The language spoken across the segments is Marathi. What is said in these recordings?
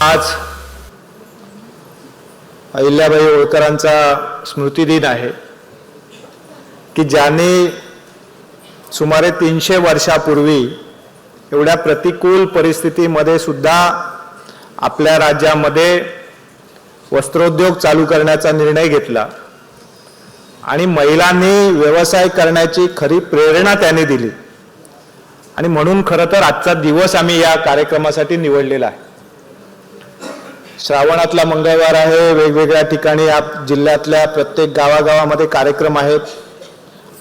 आज अहिल्याबाई होळकरांचा स्मृतिदिन आहे की ज्यांनी सुमारे तीनशे वर्षापूर्वी एवढ्या प्रतिकूल परिस्थितीमध्ये सुद्धा आपल्या राज्यामध्ये वस्त्रोद्योग चालू करण्याचा निर्णय घेतला. आणि महिलांनी व्यवसाय करण्याची खरी प्रेरणा त्याने दिली. आणि म्हणून खरं तर आजचा दिवस आम्ही या कार्यक्रमासाठी निवडलेला आहे. श्रावणातला मंगळवार आहे वेगवेगळ्या ठिकाणी आप जिल्ह्यातल्या प्रत्येक गावागावामध्ये कार्यक्रम आहेत.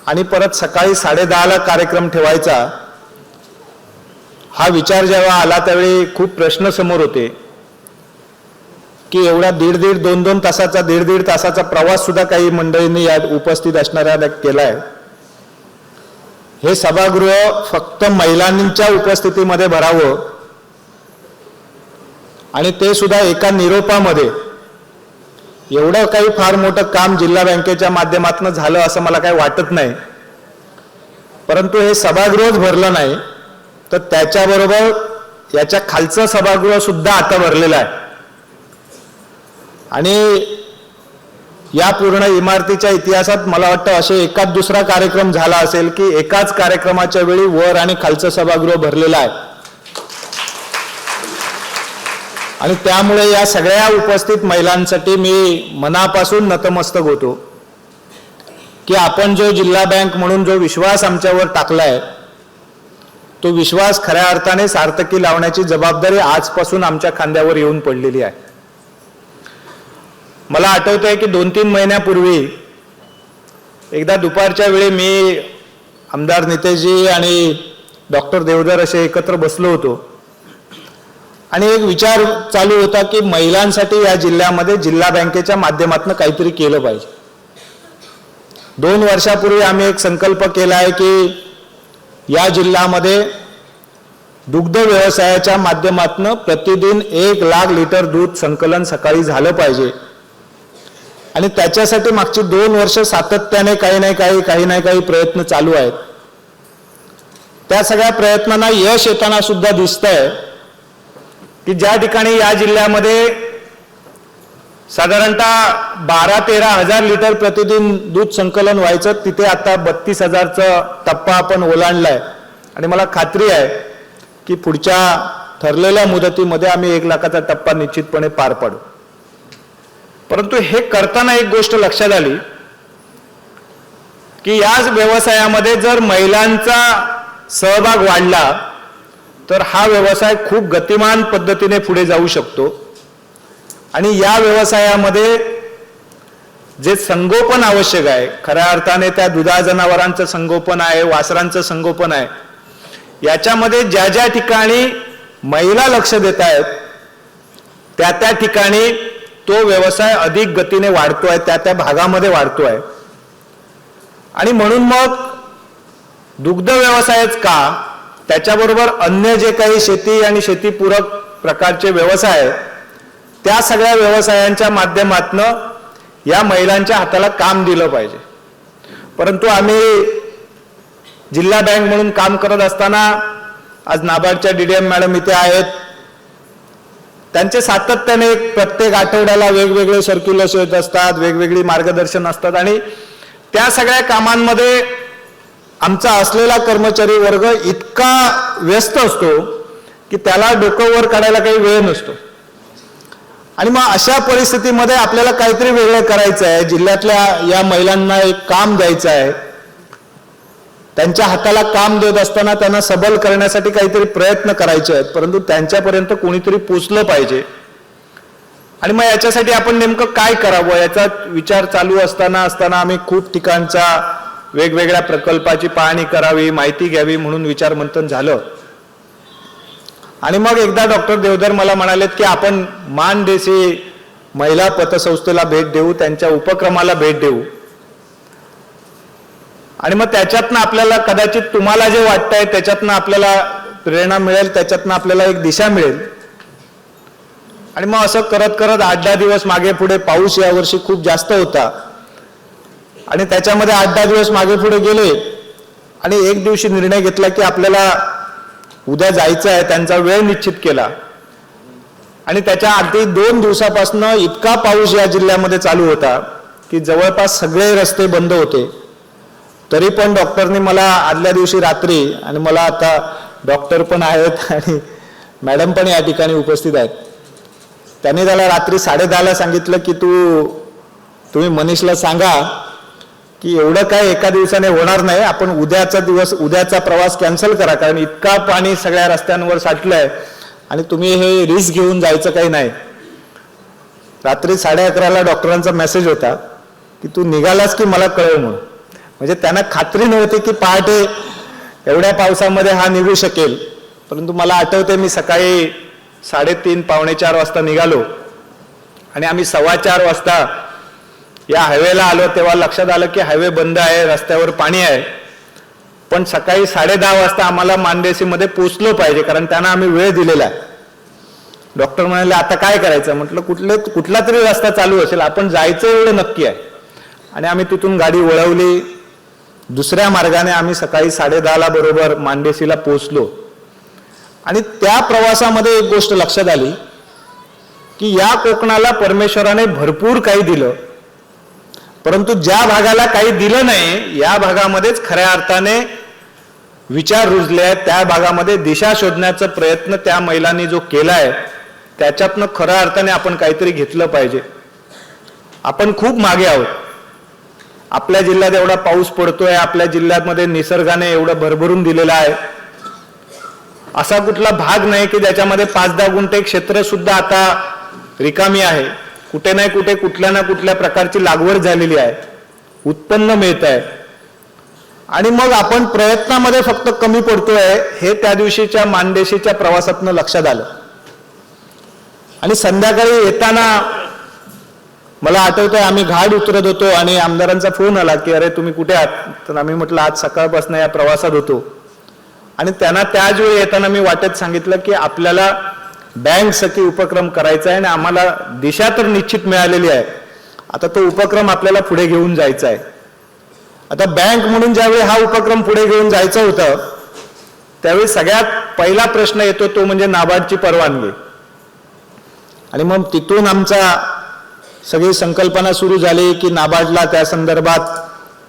आणि परत सकाळी साडेदहाला कार्यक्रम ठेवायचा. हा विचार जेव्हा आला त्यावेळी खूप प्रश्न समोर होते. की एवढा दीड दीड दोन दोन तासाचा दीड दीड तासाचा प्रवास सुद्धा काही मंडळींनी या उपस्थित असणाऱ्या केलाय. हे सभागृह फक्त महिलांच्या उपस्थितीमध्ये भरावं. आणि ते सुद्धा एका निरोपामध्ये. एवढं काही फार मोठं काम जिल्हा बँकेच्या माध्यमातून झालं असं मला काही वाटत नाही. परंतु हे सभागृहच भरलं नाही तर त्याच्याबरोबर याच्या खालचं सभागृह सुद्धा आता भरलेलं आहे. आणि या पूर्ण इमारतीच्या इतिहासात मला वाटतं असे एकाच दुसरा कार्यक्रम झाला असेल की एकाच कार्यक्रमाच्या वेळी वर आणि खालचं सभागृह भरलेलं आहे. आणि त्यामुळे या सगळ्या उपस्थित महिलांसाठी मी मनापासून नतमस्तक होतो. की आपण जो जिल्हा बँक म्हणून जो विश्वास आमच्यावर टाकलाय तो विश्वास खऱ्या अर्थाने सार्थकी लावण्याची जबाबदारी आजपासून आमच्या खांद्यावर येऊन पडलेली आहे. मला आठवतं आहे की दोन तीन महिन्यापूर्वी एकदा दुपारच्या वेळी मी आमदार नितेशजी आणि डॉक्टर देवधर असे एकत्र बसलो होतो. आणि एक विचार चालू होता की महिलांसाठी या जिल्ह्यामध्ये जिल्हा बँकेच्या माध्यमातून काहीतरी केलं पाहिजे. दोन वर्षापूर्वी आम्ही एक संकल्प केला आहे की या जिल्ह्यामध्ये दुग्ध व्यवसायाच्या माध्यमातून प्रतिदिन एक लाख लिटर दूध संकलन सकाळी झालं पाहिजे. आणि त्याच्यासाठी मागची दोन वर्ष सातत्याने काही नाही काही काही नाही काही प्रयत्न चालू आहेत. त्या सगळ्या प्रयत्नांना यश येताना सुद्धा दिसतंय की ज्या ठिकाणी या जिल्ह्यामध्ये साधारणतः बारा तेरा हजार लिटर प्रतिदिन दूध संकलन व्हायचं तिथे आता बत्तीस हजारचा टप्पा आपण ओलांडलाय. आणि मला खात्री आहे की पुढच्या ठरलेल्या मुदतीमध्ये आम्ही एक लाखाचा टप्पा निश्चितपणे पार पाडू. परंतु हे करताना एक गोष्ट लक्षात आली की याच व्यवसायामध्ये जर महिलांचा सहभाग वाढला तर हा व्यवसाय खूप गतिमान पद्धतीने पुढे जाऊ शकतो. आणि या व्यवसायामध्ये जे संगोपन आवश्यक आहे खऱ्या अर्थाने त्या दुधा जनावरांचं संगोपन आहे वासरांचं संगोपन आहे याच्यामध्ये ज्या ज्या ठिकाणी महिला लक्ष देत आहेत त्या त्या ठिकाणी तो व्यवसाय अधिक गतीने वाढतोय त्या त्या भागामध्ये वाढतोय. आणि म्हणून मग दुग्ध व्यवसायच का? त्याच्याबरोबर अन्य जे काही शेती आणि शेतीपूरक प्रकारचे व्यवसाय आहेत त्या सगळ्या व्यवसायांच्या माध्यमातनं या महिलांच्या हाताला काम दिलं पाहिजे. परंतु आम्ही जिल्हा बँक म्हणून काम करत असताना आज नाबार्डच्या डीडीएम मॅडम इथे आहेत. त्यांचे सातत्याने प्रत्येक आठवड्याला वेगवेगळे सर्क्युलर्स येत असतात वेगवेगळी मार्गदर्शन असतात आणि त्या सगळ्या कामांमध्ये आमचा असलेला कर्मचारी वर्ग इतका व्यस्त असतो की त्याला डोकं वर काढायला काही वेळ नसतो. आणि मग अशा परिस्थितीमध्ये आपल्याला काहीतरी वेगळं करायचं आहे. जिल्ह्यातल्या या महिलांना एक काम द्यायचं आहे. त्यांच्या हाताला काम देत असताना त्यांना सबल करण्यासाठी काहीतरी प्रयत्न करायचे आहेत. परंतु त्यांच्यापर्यंत कोणीतरी पोचलं पाहिजे. आणि मग याच्यासाठी आपण नेमकं काय करावं? याचा विचार चालू असताना असताना आम्ही खूप ठिकाणचा वेगवेगळ्या प्रकल्पाची पाहणी करावी माहिती घ्यावी म्हणून विचारमंथन झालं. आणि मग एकदा डॉक्टर देवधर मला म्हणालेत की आपण मान देसी महिला पतसंस्थेला भेट देऊ त्यांच्या उपक्रमाला भेट देऊ. आणि मग त्याच्यातनं आपल्याला कदाचित तुम्हाला जे वाटतंय त्याच्यातनं आपल्याला प्रेरणा मिळेल त्याच्यातनं आपल्याला एक दिशा मिळेल. आणि मग असं करत करत आठ दहा दिवस मागे पुढे पाऊस यावर्षी खूप जास्त होता. आणि त्याच्यामध्ये आठ दहा दिवस मागे पुढे गेले आणि एक दिवशी निर्णय घेतला की आपल्याला उद्या जायचं आहे त्यांचा वेळ निश्चित केला. आणि त्याच्या आधी दोन दिवसापासून इतका पाऊस या जिल्ह्यामध्ये चालू होता की जवळपास सगळे रस्ते बंद होते. तरी पण डॉक्टरनी मला आदल्या दिवशी रात्री आणि मला आता डॉक्टर पण आहेत आणि मॅडम पण या ठिकाणी उपस्थित आहेत. त्यांनी त्याला रात्री साडेदहाला सांगितलं की तू तुम्ही मनीषला सांगा की एवढं काय एका दिवसाने होणार नाही आपण उद्याचा दिवस उद्याचा प्रवास कॅन्सल करा कारण इतका पाणी सगळ्या रस्त्यांवर साठलंय आणि तुम्ही हे रिस्क घेऊन जायचं काही नाही. रात्री साडे अकराला डॉक्टरांचा मेसेज होता की तू निघालास की मला कळव म्हणून. म्हणजे त्यांना खात्री नव्हती की पहाटे एवढ्या पावसामध्ये हा निघू शकेल. परंतु मला आठवते मी सकाळी साडेतीन पावणे चार वाजता निघालो. आणि आम्ही सव्वा चार वाजता या हायवेला आलो तेव्हा लक्षात आलं की हायवे बंद आहे रस्त्यावर पाणी आहे. पण सकाळी साडे दहा वाजता आम्हाला मानदेसीमध्ये पोचलो पाहिजे कारण त्यांना आम्ही वेळ दिलेला आहे. डॉक्टर म्हणाले आता काय करायचं? म्हटलं कुठले कुठला तरी रस्ता चालू असेल आपण जायचं एवढं नक्की आहे. आणि आम्ही तिथून गाडी वळवली. दुसऱ्या मार्गाने आम्ही सकाळी साडे दहाला बरोबर मांडेसीला पोचलो आणि त्या प्रवासामध्ये एक गोष्ट लक्षात आली की या कोकणाला परमेश्वराने भरपूर काही दिलं. परंतु ज्या भागाला काही दिलं नाही या भागामध्येच खऱ्या अर्थाने विचार रुजले आहेत. त्या भागामध्ये दिशा शोधण्याचा प्रयत्न त्या महिलांनी जो केलाय त्याच्यातनं खऱ्या अर्थाने आपण काहीतरी घेतलं पाहिजे. आपण खूप मागे आहोत. आपल्या जिल्ह्यात एवढा पाऊस पडतोय आपल्या जिल्ह्यामध्ये निसर्गाने एवढं भरभरून दिलेलं आहे. असा कुठला भाग नाही की ज्याच्यामध्ये पाच दहा गुंठे क्षेत्र सुद्धा आता रिकामी आहे. कुठे नाही कुठे कुठल्या ना कुठल्या प्रकारची लागवड झालेली आहे. उत्पन्न मिळत आहे. आणि मग आपण प्रयत्नामध्ये फक्त कमी पडतोय हे त्या दिवशीच्या मानदेशीच्या प्रवासातनं लक्षात आलं. आणि संध्याकाळी येताना मला आठवतंय आम्ही घाट उतरत होतो आणि आमदारांचा फोन आला की अरे तुम्ही कुठे आहात? तर आम्ही म्हटलं आज सकाळपासून या प्रवासात होतो. आणि त्यांना त्याच वेळी येताना मी वाटेत सांगितलं की आपल्याला बँक सखी उपक्रम करायचा आहे आणि आम्हाला दिशा तर निश्चित मिळालेली आहे. आता तो उपक्रम आपल्याला पुढे घेऊन जायचा आहे. आता बँक म्हणून ज्यावेळी हा उपक्रम पुढे घेऊन जायचं होतं त्यावेळी सगळ्यात पहिला प्रश्न येतो तो म्हणजे नाबार्डची परवानगी. आणि मग तिथून आमचा सगळी संकल्पना सुरू झाली की नाबार्डला त्या संदर्भात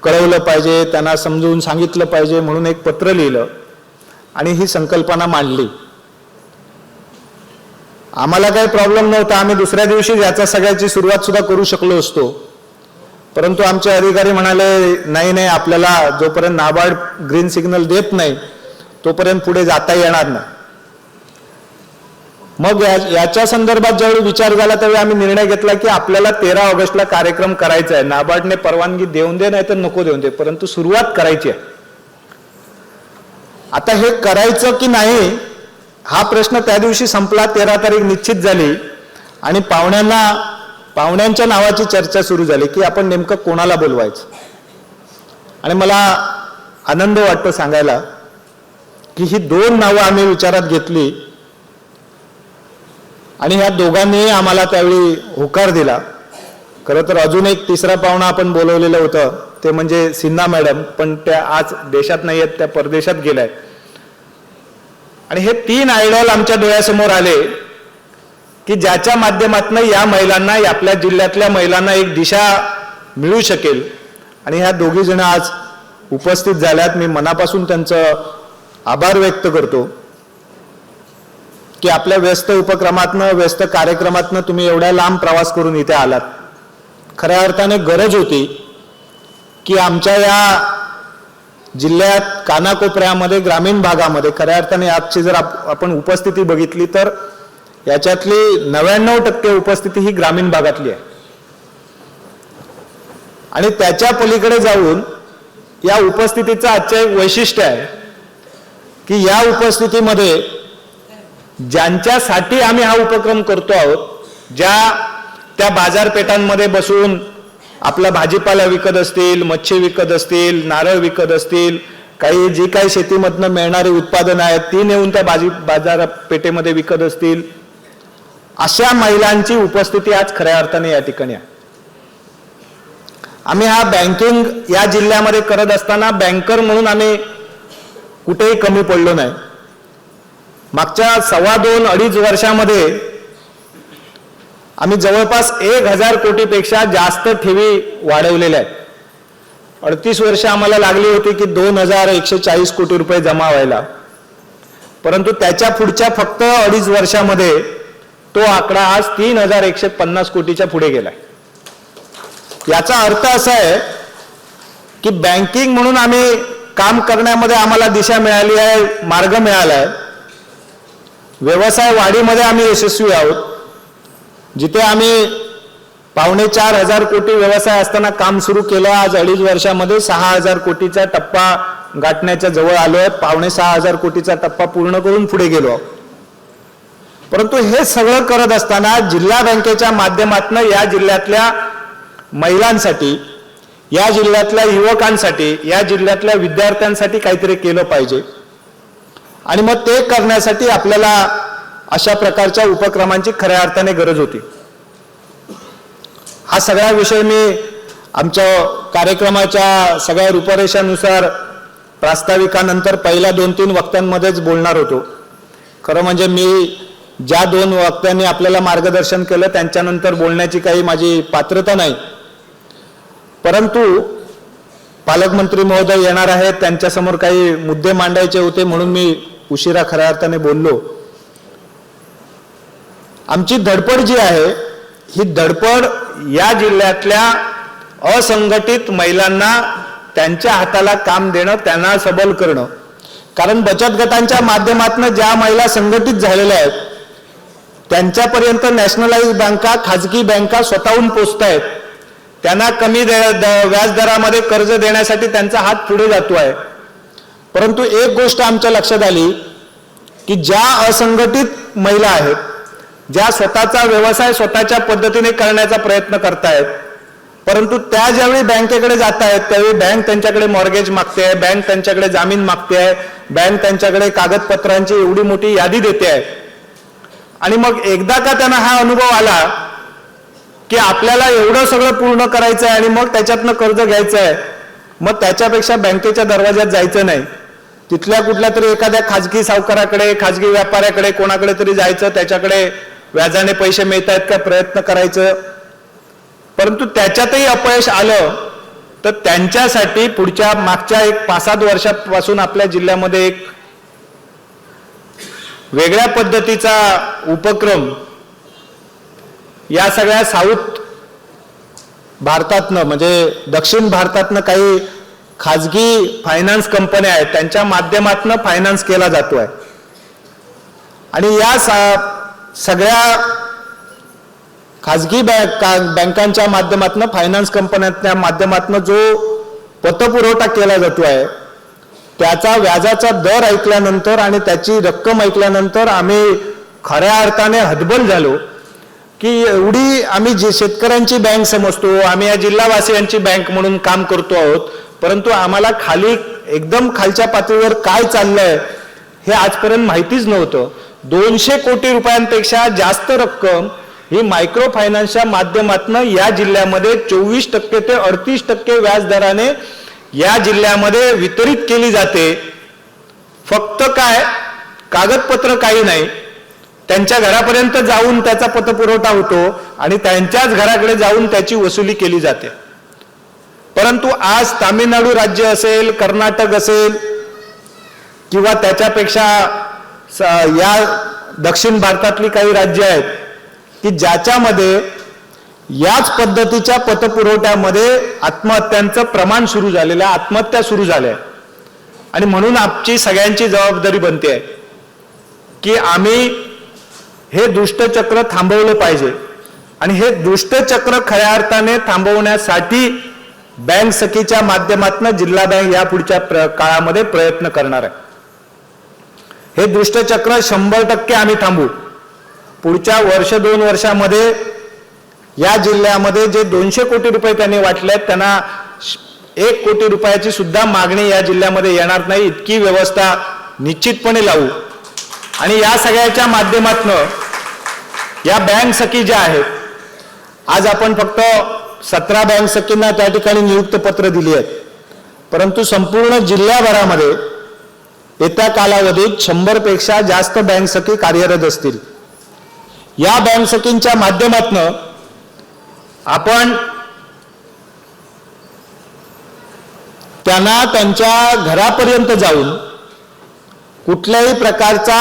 कळवलं पाहिजे त्यांना समजून सांगितलं पाहिजे म्हणून एक पत्र लिहिलं आणि ही संकल्पना मांडली. आम्हाला काही प्रॉब्लेम नव्हता. आम्ही दुसऱ्या दिवशी याचा सगळ्याची सुरुवात सुद्धा करू शकलो असतो. परंतु आमचे अधिकारी म्हणाले नाही नाही आपल्याला जोपर्यंत नाबार्ड ग्रीन सिग्नल देत नाही तोपर्यंत पुढे जाता येणार नाही. मग या- याच्या संदर्भात ज्यावेळी विचार झाला त्यावेळी आम्ही निर्णय घेतला की आपल्याला तेरा ऑगस्टला कार्यक्रम करायचा आहे. नाबार्डने परवानगी देऊन दे नाही तर नको देऊन दे परंतु सुरुवात करायची आहे. आता हे करायचं की नाही हा प्रश्न त्या दिवशी संपला तेरा तारीख निश्चित झाली. आणि पाहुण्यांना पाहुण्यांच्या नावाची चर्चा सुरू झाली की आपण नेमकं कोणाला बोलवायचं? आणि मला आनंद वाटतो सांगायला की ही दोन नावं आम्ही विचारात घेतली आणि ह्या दोघांनीही आम्हाला त्यावेळी होकार दिला. खरं तर अजून एक तिसरा पाहुणा आपण बोलवलेलं होतं ते म्हणजे सिन्हा मॅडम पण त्या आज देशात नाही आहेत त्या परदेशात गेल्या. आहेत आणि हे तीन आयडॉल आमच्या डोळ्यासमोर आले की ज्याच्या माध्यमातून या महिलांना आपल्या जिल्ह्यातल्या महिलांना एक दिशा मिळू शकेल. आणि ह्या दोघी जण आज उपस्थित झाल्यात. मी मनापासून त्यांचं आभार व्यक्त करतो की आपल्या व्यस्त उपक्रमातनं व्यस्त कार्यक्रमातनं तुम्ही एवढ्या लांब प्रवास करून इथे आलात. खऱ्या अर्थाने गरज होती की आमच्या या जिल्ह्यात कानाकोपऱ्यामध्ये ग्रामीण भागामध्ये खऱ्या अर्थाने आजची जर आपण उपस्थिती बघितली तर याच्यातली नव्याण्णव टक्के उपस्थिती ही ग्रामीण भागातली आहे. आणि त्याच्या पलीकडे जाऊन या उपस्थितीचं आजचं एक वैशिष्ट्य आहे की या उपस्थितीमध्ये ज्यांच्यासाठी आम्ही हा उपक्रम करतो आहोत ज्या त्या बाजारपेठांमध्ये बसून आपला भाजीपाला विकत असतील मच्छी विकत असतील नारळ विकत असतील काही जी काही शेतीमधनं मिळणारी उत्पादनं आहेत ती नेऊन त्या भाजी बाजारपेठेमध्ये विकत असतील. अशा महिलांची उपस्थिती आज खऱ्या अर्थाने या ठिकाणी आहे. आम्ही हा बँकिंग या जिल्ह्यामध्ये करत असताना बँकर म्हणून आम्ही कुठेही कमी पडलो नाही. मागच्या सव्वा दोन अडीच वर्षामध्ये आम्ही जवळपास एक हजार कोटीपेक्षा जास्त ठेवी वाढवलेल्या आहेत. अडतीस वर्ष आम्हाला लागली होती की दोन हजार एकशे चाळीस कोटी रुपये जमा व्हायला. परंतु त्याच्या पुढच्या फक्त अडीच वर्षामध्ये तो आकडा आज तीन हजार एकशे पन्नास कोटीच्या पुढे गेलाय. याचा अर्थ असा आहे की बँकिंग म्हणून आम्ही काम करण्यामध्ये आम्हाला दिशा मिळाली आहे मार्ग मिळाला आहे. व्यवसाय वाढीमध्ये आम्ही यशस्वी आहोत. जिथे आम्ही पावणे चार हजार कोटी व्यवसाय असताना काम सुरू केलं आज अडीच वर्षामध्ये सहा हजार कोटीचा टप्पा गाठण्याच्या जवळ आलो आहे पावणे सहा हजार कोटीचा टप्पा पूर्ण करून पुढे गेलो आहोत. परंतु हे सगळं करत असताना जिल्हा बँकेच्या माध्यमातून या जिल्ह्यातल्या महिलांसाठी या जिल्ह्यातल्या युवकांसाठी या जिल्ह्यातल्या विद्यार्थ्यांसाठी काहीतरी केलं पाहिजे आणि मग ते करण्यासाठी आपल्याला अशा प्रकारच्या उपक्रमांची खऱ्या अर्थाने गरज होती. हा सगळा विषय मी आमच्या कार्यक्रमाच्या सगळ्या रूपरेषानुसार प्रास्ताविकानंतर पहिल्या दोन तीन वक्त्यांमध्येच बोलणार होतो. खरं म्हणजे मी ज्या दोन वक्त्यांनी आपल्याला मार्गदर्शन केलं त्यांच्यानंतर बोलण्याची काही माझी पात्रता नाही. परंतु पालकमंत्री महोदय येणार आहेत त्यांच्यासमोर काही मुद्दे मांडायचे होते म्हणून मी उशिरा खऱ्या अर्थाने बोललो. आमची धडपड जी आहे ही धडपड या जिल्ह्यातल्या असंघटित महिलांना त्यांच्या हाताला काम देणं त्यांना सबल करणं. कारण बचत गटांच्या माध्यमातून ज्या महिला संघटित झालेल्या आहेत त्यांच्यापर्यंत नॅशनलाइज बँका खाजगी बँका स्वतःहून पोचत आहेत त्यांना कमी दे- द- व्याजदरामध्ये कर्ज देण्यासाठी त्यांचा हात पुढे जातो आहे. परंतु एक गोष्ट आमच्या लक्षात आली की ज्या असंघटित महिला आहेत ज्या स्वतःचा व्यवसाय स्वतःच्या पद्धतीने करण्याचा प्रयत्न करतायत परंतु त्या ज्यावेळी बँकेकडे जात आहेत त्यावेळी बँक त्यांच्याकडे मॉर्गेज मागते आहे बँक त्यांच्याकडे जामीन मागते आहे बँक त्यांच्याकडे कागदपत्रांची एवढी मोठी यादी देते आहे आणि मग एकदा का त्यांना हा अनुभव आला की आपल्याला एवढं सगळं पूर्ण करायचं आहे आणि मग त्याच्यातनं कर्ज घ्यायचं आहे मग त्याच्यापेक्षा बँकेच्या दरवाज्यात जायचं नाही. तिथल्या कुठल्या तरी एखाद्या खाजगी सावकाराकडे खाजगी व्यापाऱ्याकडे कोणाकडे तरी जायचं त्याच्याकडे व्याजाने पैसे मिळत आहेत का प्रयत्न करायचं? परंतु त्याच्यातही अपयश आलं तर त्यांच्यासाठी पुढच्या मागच्या एक पाच सात वर्षापासून आपल्या जिल्ह्यामध्ये एक वेगळ्या पद्धतीचा उपक्रम या सगळ्या साऊथ भारतातनं म्हणजे दक्षिण भारतातनं काही खाजगी फायनान्स कंपन्या आहेत त्यांच्या माध्यमातनं फायनान्स केला जातो आहे आणि या सा- सगळ्या खाजगी बँक का- बँकांच्या माध्यमातून फायनान्स कंपन्यांच्या माध्यमातून जो पतपुरवठा केला जातो आहे त्याचा व्याजाचा दर ऐकल्यानंतर आणि त्याची रक्कम ऐकल्यानंतर आम्ही खऱ्या अर्थाने हतबल झालो की एवढी आम्ही जे शेतकऱ्यांची बँक समजतो आम्ही या जिल्हावासियांची बँक म्हणून काम करतो आहोत परंतु आम्हाला खाली एकदम खालच्या पातळीवर काय चाललंय हे आजपर्यंत माहितीच नव्हतं. दोनशे कोटी रुपयांपेक्षा जास्त रक्कम ही मायक्रो फायनान्सच्या माध्यमातून या जिल्ह्यामध्ये चोवीस टक्के ते अडतीस टक्के व्याज दराने या जिल्ह्यामध्ये वितरित केली जाते. फक्त काय? कागदपत्र काही नाही. त्यांच्या घरापर्यंत जाऊन त्याचा पतपुरवठा होतो आणि त्यांच्याच घराकडे जाऊन त्याची वसुली केली जाते. परंतु आज तामिळनाडू राज्य असेल कर्नाटक असेल किंवा त्याच्यापेक्षा या दक्षिण भारतातली काही राज्य आहेत की ज्याच्यामध्ये याच पद्धतीच्या पतपुरवठ्यामध्ये आत्महत्यांचं प्रमाण सुरू झालेलं आहे आत्महत्या सुरू झाल्या आहे. आणि म्हणून आमची सगळ्यांची जबाबदारी बनते आहे की आम्ही हे दुष्टचक्र थांबवलं पाहिजे आणि हे दुष्टचक्र खऱ्या अर्थाने थांबवण्यासाठी बँक सखीच्या माध्यमातून जिल्हा बँक या पुढच्या प्र- काळामध्ये प्रयत्न करणार आहे हे दुष्टचक्र शंभर टक्के आम्ही थांबू. पुढच्या वर्ष दोन वर्षामध्ये या जिल्ह्यामध्ये जे दोनशे कोटी रुपये त्यांनी वाटले आहेत त्यांना एक कोटी रुपयाची सुद्धा मागणी या जिल्ह्यामध्ये येणार नाही. इतकी व्यवस्था निश्चितपणे लावू. आणि या सगळ्याच्या माध्यमातनं या बँक सखी ज्या आहेत आज आपण फक्त सतरा बँक सखींना त्या ठिकाणी नियुक्त पत्र दिली आहेत. परंतु संपूर्ण जिल्ह्याभरामध्ये येत्या कालावधीत शंभरपेक्षा जास्त बँक सखी कार्यरत असतील. या बँक सखींच्या माध्यमातनं आपण त्यांना त्यांच्या घरापर्यंत जाऊन कुठल्याही प्रकारचा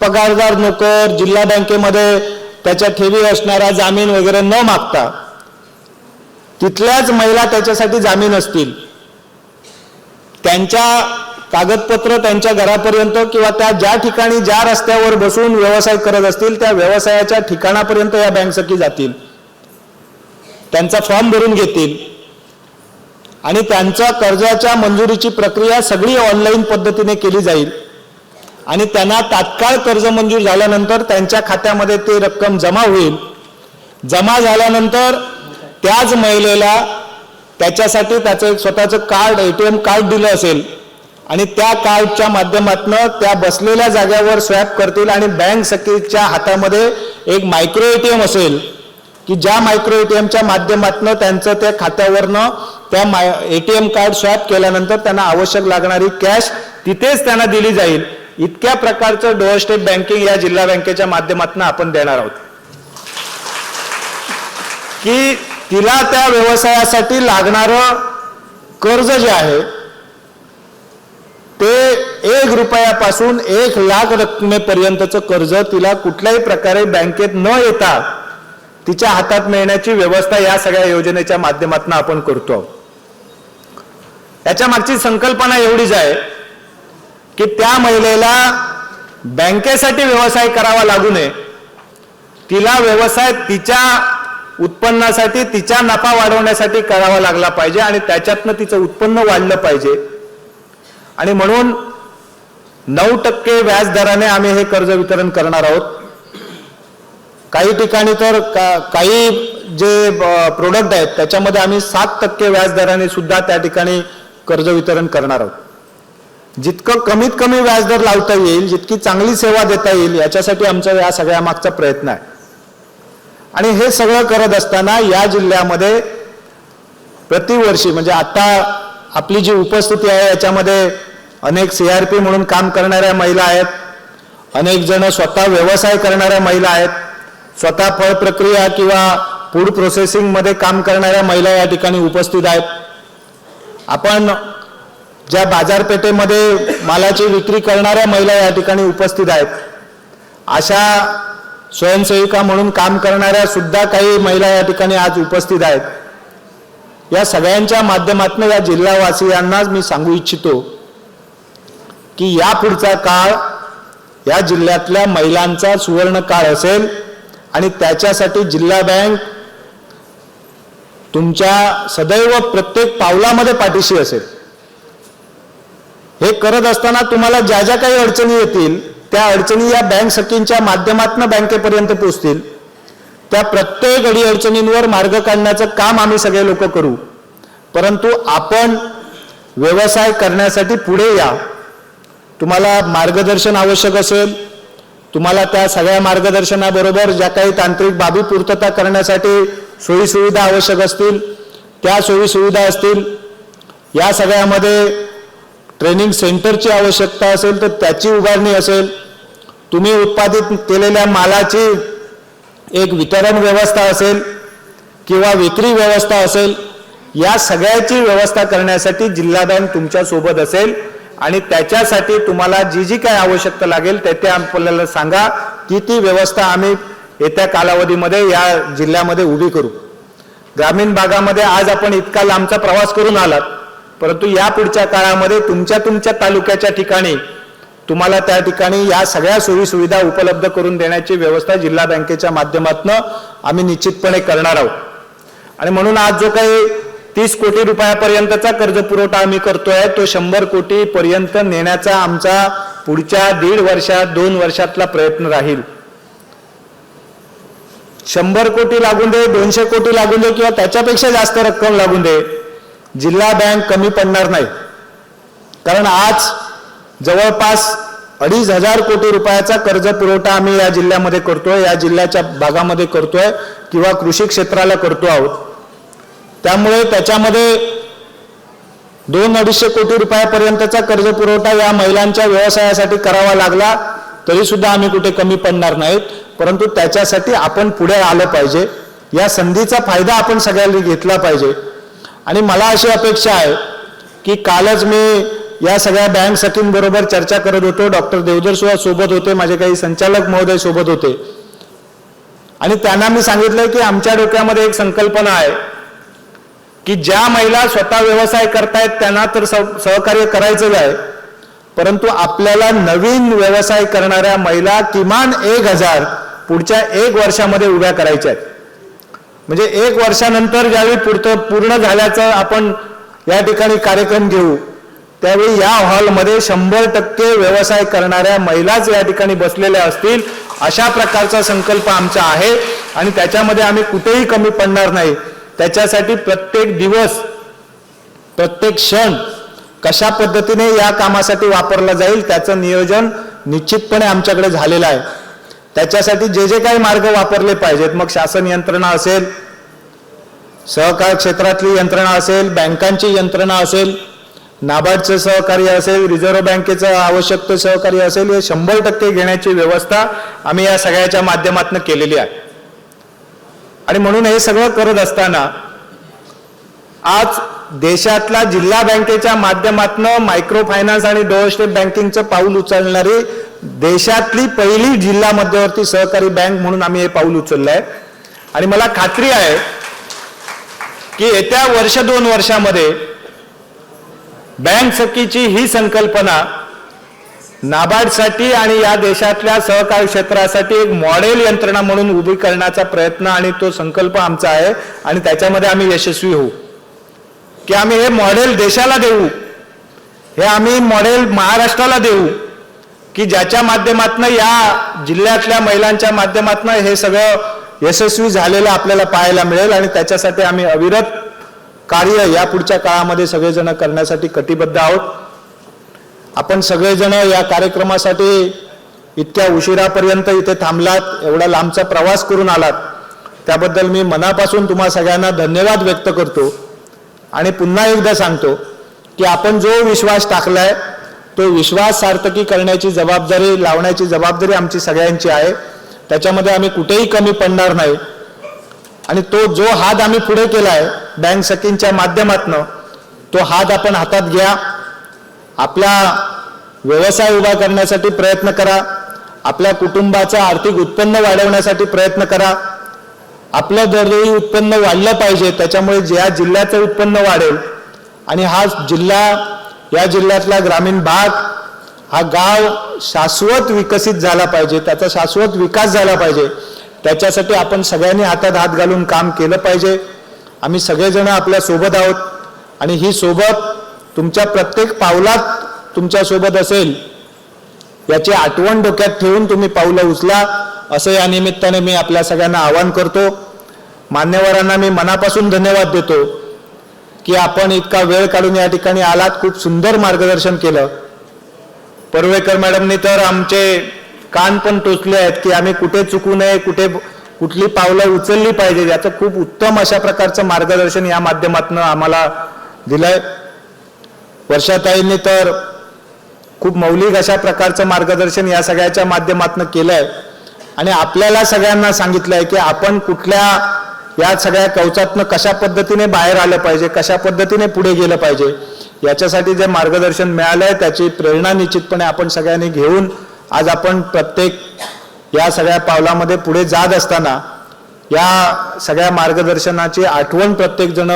पगारदार नोकर जिल्हा बँकेमध्ये त्याच्या ठेवी असणारा जामीन वगैरे न मागता तिथल्याच महिला त्याच्यासाठी जामीन असतील. त्यांच्या कागदपत्र त्यांच्या घरापर्यंत किंवा त्या ज्या ठिकाणी ज्या रस्त्यावर बसून व्यवसाय करत असतील त्या व्यवसायाच्या ठिकाणापर्यंत या बँक सखी जातील. त्यांचा फॉर्म भरून घेतील. आणि त्यांच्या कर्जाच्या मंजुरीची प्रक्रिया सगळी ऑनलाईन पद्धतीने केली जाईल. आणि त्यांना तात्काळ कर्ज मंजूर झाल्यानंतर त्यांच्या खात्यामध्ये ते रक्कम जमा होईल. जमा झाल्यानंतर त्याच महिलेला त्याच्यासाठी त्याचं एक स्वतःचं card A T M card दिलं असेल. आणि त्या कार्डच्या माध्यमातून त्या बसलेल्या जाग्यावर स्वॅप करतील आणि बँक सखीच्या हातामध्ये एक मायक्रो ए टी एम असेल की ज्या मायक्रो ए टी एमच्या माध्यमातून त्यांचं त्या खात्यावरनं त्या my A T M card swap केल्यानंतर त्यांना आवश्यक लागणारी कॅश तिथेच त्यांना दिली जाईल. इतक्या प्रकारचं डोअर स्टेप बँकिंग या जिल्हा बँकेच्या माध्यमातून आपण देणार आहोत. की तिला त्या व्यवसायासाठी लागणारं कर्ज जे आहे ते एक रुपयापासून एक लाख रकमेपर्यंतचं कर्ज तिला कुठल्याही प्रकारे बँकेत न येता तिच्या हातात मिळण्याची व्यवस्था या सगळ्या योजनेच्या माध्यमातून आपण करतो. याच्या मागची संकल्पना एवढीच आहे की त्या महिलेला बँकेसाठी व्यवसाय करावा लागू नये. तिला व्यवसाय तिच्या उत्पन्नासाठी तिच्या नफा वाढवण्यासाठी करावा लागला पाहिजे आणि त्याच्यातनं तिचं उत्पन्न वाढलं पाहिजे. आणि म्हणून नऊ टक्के व्याज दराने आम्ही हे कर्ज वितरण करणार आहोत. काही ठिकाणी तर का काही जे प्रोडक्ट आहेत त्याच्यामध्ये आम्ही सात टक्के व्याज दराने सुद्धा त्या ठिकाणी कर्ज वितरण करणार आहोत. जितकं कमीत कमी व्याजदर लावता येईल जितकी चांगली सेवा देता येईल याच्यासाठी आमचा या सगळ्या मागचा प्रयत्न आहे. आणि हे सगळं करत असताना या जिल्ह्यामध्ये प्रतिवर्षी म्हणजे आता आपली जी उपस्थिती आहे याच्यामध्ये अनेक सी आर पी म्हणून काम करणाऱ्या महिला आहेत. अनेक जण स्वतः व्यवसाय करणाऱ्या महिला आहेत. स्वतः फळ प्रक्रिया किंवा फूड प्रोसेसिंगमध्ये काम करणाऱ्या महिला या ठिकाणी उपस्थित आहेत. आपण ज्या बाजारपेठेमध्ये मालाची विक्री करणाऱ्या महिला या ठिकाणी उपस्थित आहेत. अशा स्वयंसेविका म्हणून काम करणाऱ्या सुद्धा काही महिला या ठिकाणी आज उपस्थित आहेत. या सगळ्यांच्या माध्यमातून या जिल्हावासियांनाच मी सांगू इच्छितो की या पुढचा काळ या जिल्ह्यातल्या महिलांचा सुवर्ण काळ असेल आणि त्याच्यासाठी जिल्हा बँक तुमच्या सदैव प्रत्येक पावलामध्ये पाठीशी असेल. हे करत असताना तुम्हाला ज्या ज्या काही अडचणी येतील त्या अडचणी या बँक सखींच्या माध्यमातून बँकेपर्यंत पोचतील त्या प्रत्येक अडी अडचणींवर मार्ग काढण्याचं काम आम्ही सगळे लोक करू. परंतु आपण व्यवसाय करण्यासाठी पुढे या. तुम्हाला मार्गदर्शन आवश्यक असेल तुम्हाला त्या सगळ्या मार्गदर्शनाबरोबर ज्या काही तांत्रिक बाबी पूर्तता करण्यासाठी सोयीसुविधा आवश्यक असतील त्या सोयीसुविधा असतील या सगळ्यामध्ये ट्रेनिंग सेंटरची आवश्यकता असेल तर त्याची उभारणी असेल तुम्ही उत्पादित केलेल्या मालाची एक वितरण व्यवस्था असेल किंवा विक्री व्यवस्था असेल या सगळ्याची व्यवस्था करण्यासाठी जिल्हा बँक तुमच्यासोबत असेल. आणि त्याच्यासाठी तुम्हाला जी जी काय आवश्यकता लागेल ते ते आपल्याला सांगा. की ती व्यवस्था आम्ही येत्या कालावधीमध्ये या जिल्ह्यामध्ये उभी करू. ग्रामीण भागामध्ये आज आपण इतका लांबचा प्रवास करून आलात. परंतु या पुढच्या काळामध्ये तुमच्या तुमच्या तालुक्याच्या ठिकाणी तुम्हाला त्या ठिकाणी या सगळ्या सोयीसुविधा उपलब्ध करून देण्याची व्यवस्था जिल्हा बँकेच्या माध्यमातून आम्ही निश्चितपणे करणार आहोत. आणि म्हणून आज जो काही तीस कोटी रुपयापर्यंतचा कर्ज पुरवठा आम्ही करतोय. तो शंभर कोटी पर्यंत नेण्याचा आमचा पुढच्या दीड वर्षात दोन वर्षातला प्रयत्न राहील. शंभर कोटी लागून दे दोनशे कोटी लागून दे किंवा त्याच्यापेक्षा जास्त रक्कम लागून दे जिल्हा बँक कमी पडणार नाही. कारण आज जवळपास अडीच हजार कोटी रुपयाचा कर्ज पुरवठा आम्ही या जिल्ह्यामध्ये करतोय या जिल्ह्याच्या भागामध्ये करतोय किंवा कृषी क्षेत्राला करतो आहोत. त्यामुळे त्याच्यामध्ये दोन अडीचशे कोटी रुपयापर्यंतचा कर्ज पुरवठा या महिलांच्या व्यवसायासाठी करावा लागला तरी सुद्धा आम्ही कुठे कमी पडणार नाहीत. परंतु त्याच्यासाठी आपण पुढे आलं पाहिजे. या संधीचा फायदा आपण सगळ्यांनी घेतला पाहिजे. आणि मला अशी अपेक्षा आहे की कालच मी या सगळ्या बँक सखींबरोबर चर्चा करत होतो. डॉक्टर देवधर सुद्धा सोबत होते माझे काही संचालक महोदय सोबत होते. आणि त्यांना मी सांगितलं की आमच्या डोक्यामध्ये एक संकल्पना आहे की ज्या महिला स्वतः व्यवसाय करतायत त्यांना तर सह- सहकार्य करायचंच आहे. परंतु आपल्याला नवीन व्यवसाय करणाऱ्या महिला किमान एक हजार पुढच्या एक वर्षामध्ये उभ्या करायच्या आहेत. म्हणजे एक वर्षानंतर ज्यावेळी पुढचं पूर्ण झाल्याचं आपण या ठिकाणी कार्यक्रम घेऊ त्यावेळी या हॉलमध्ये शंभर टक्के व्यवसाय करणाऱ्या महिलाच या ठिकाणी बसलेल्या असतील अशा प्रकारचा संकल्प आमचा आहे. आणि त्याच्यामध्ये आम्ही कुठेही कमी पडणार नाही. त्याच्यासाठी प्रत्येक दिवस प्रत्येक क्षण कशा पद्धतीने या कामासाठी वापरला जाईल त्याचं नियोजन निश्चितपणे आमच्याकडे झालेलं आहे. त्याच्यासाठी जे जे काही मार्ग वापरले पाहिजेत मग शासन यंत्रणा असेल सहकार क्षेत्रातली यंत्रणा असेल बँकांची यंत्रणा असेल नाबार्डचं सहकार्य असेल रिझर्व्ह बँकेचं आवश्यक सहकार्य असेल हे शंभर टक्के घेण्याची व्यवस्था आम्ही या सगळ्याच्या माध्यमातून केलेली आहे. आणि म्हणून हे सगळं करत असताना आज देशातल्या जिल्हा बँकेच्या माध्यमातून मायक्रो फायनान्स आणि डोअर स्टेप बँकिंगचं पाऊल उचलणारी देशातली पहिली जिल्हा मध्यवर्ती सहकारी बँक म्हणून आम्ही हे पाऊल उचललं आहे आणि मला खात्री आहे की येत्या वर्ष दोन वर्षामध्ये बँक सखीची ही संकल्पना नाबार्डसाठी आणि या देशातल्या सहकार क्षेत्रासाठी एक मॉडेल यंत्रणा म्हणून उभी करण्याचा प्रयत्न आणि तो संकल्प आमचा आहे आणि त्याच्यामध्ये आम्ही यशस्वी होऊ. की आम्ही हे मॉडेल देशाला देऊ हे आम्ही मॉडेल महाराष्ट्राला देऊ की ज्याच्या माध्यमातून या जिल्ह्यातल्या महिलांच्या माध्यमातून हे सगळं यशस्वी झालेलं आपल्याला पाहायला मिळेल आणि त्याच्यासाठी आम्ही अविरत कार्य या पुढच्या काळामध्ये सगळेजण करण्यासाठी कटिबद्ध आहोत. आपण सगळेजण या कार्यक्रमासाठी इतक्या उशिरापर्यंत इथे थांबलात एवढा लांबचा प्रवास करून आलात. त्याबद्दल मी मनापासून तुम्हा सगळ्यांना धन्यवाद व्यक्त करतो. आणि पुन्हा एकदा सांगतो की आपण जो विश्वास टाकलाय तो विश्वास सार्थकी करण्याची जबाबदारी लावण्याची जबाबदारी आमची सगळ्यांची आहे. त्याच्यामध्ये आम्ही कुठेही कमी पडणार नाही. आणि तो जो हात आम्ही पुढे केलाय बँक सखींच्या माध्यमातनं तो हात आपण हातात घ्या. आपला व्यवसाय उभा करण्यासाठी प्रयत्न करा. आपल्या कुटुंबाचं आर्थिक उत्पन्न वाढवण्यासाठी प्रयत्न करा. आपलं दरडोई उत्पन्न वाढलं पाहिजे त्याच्यामुळे ज्या जिल्ह्याचं उत्पन्न वाढेल आणि हा जिल्हा या जिल्ह्यातला ग्रामीण भाग हा गाव शाश्वत विकसित झाला पाहिजे त्याचा शाश्वत विकास झाला पाहिजे. त्याच्यासाठी आपण सगळ्यांनी हातात हात घालून काम केलं पाहिजे. आम्ही सगळेजण आपल्यासोबत आहोत आणि ही सोबत तुमच्या प्रत्येक पावलात तुमच्यासोबत असेल याची आठवण डोक्यात ठेवून तुम्ही पावलं उचला. असं या निमित्ताने मी आपल्या सगळ्यांना आवाहन करतो. मान्यवरांना मी मनापासून धन्यवाद देतो की आपण इतका वेळ काढून या ठिकाणी आलात खूप सुंदर मार्गदर्शन केलं. पर्वेकर मॅडमनी तर आमचे कान पण टोचले आहेत की आम्ही कुठे चुकू नये कुठे कुठली पावलं उचलली पाहिजे याचं खूप उत्तम अशा प्रकारचं मार्गदर्शन या माध्यमातून आम्हाला दिलंय. वर्षाताईंनी तर खूप मौलिक अशा प्रकारचं मार्गदर्शन या सगळ्याच्या माध्यमातून केलंय. आणि आपल्याला सगळ्यांना सांगितलंय की आपण कुठल्या या सगळ्या कवचातनं कशा पद्धतीने बाहेर आलं पाहिजे कशा पद्धतीने पुढे गेलं पाहिजे याच्यासाठी जे मार्गदर्शन मिळालंय त्याची प्रेरणा निश्चितपणे आपण सगळ्यांनी घेऊन आज आपण प्रत्येक या सगळ्या पावलामध्ये पुढे जात असताना या सगळ्या मार्गदर्शनाची आठवण प्रत्येक जण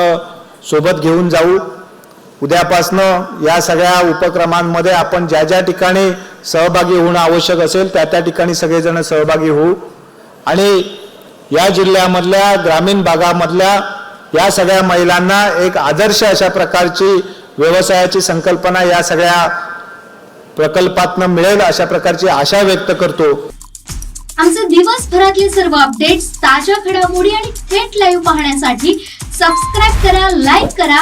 सोबत घेऊन जाऊ. उद्यापासनं या सगळ्या उपक्रमांमध्ये आपण ज्या ज्या ठिकाणी सहभागी होणं आवश्यक असेल त्या त्या ठिकाणी सगळेजण सहभागी होऊ. आणि या जिल्ह्यामधल्या ग्रामीण भागामधल्या या सगळ्या महिलांना एक आदर्श अशा प्रकारची व्यवसायाची संकल्पना या सगळ्या प्रकल्पातनं मिळेल अशा प्रकारची आशा व्यक्त करतो. आमचे दिवसभरातले सर्व अपडेट्स ताज्या घडामोडी आणि थेट लाईव्ह पाहण्यासाठी सबस्क्राईब करा लाईक करा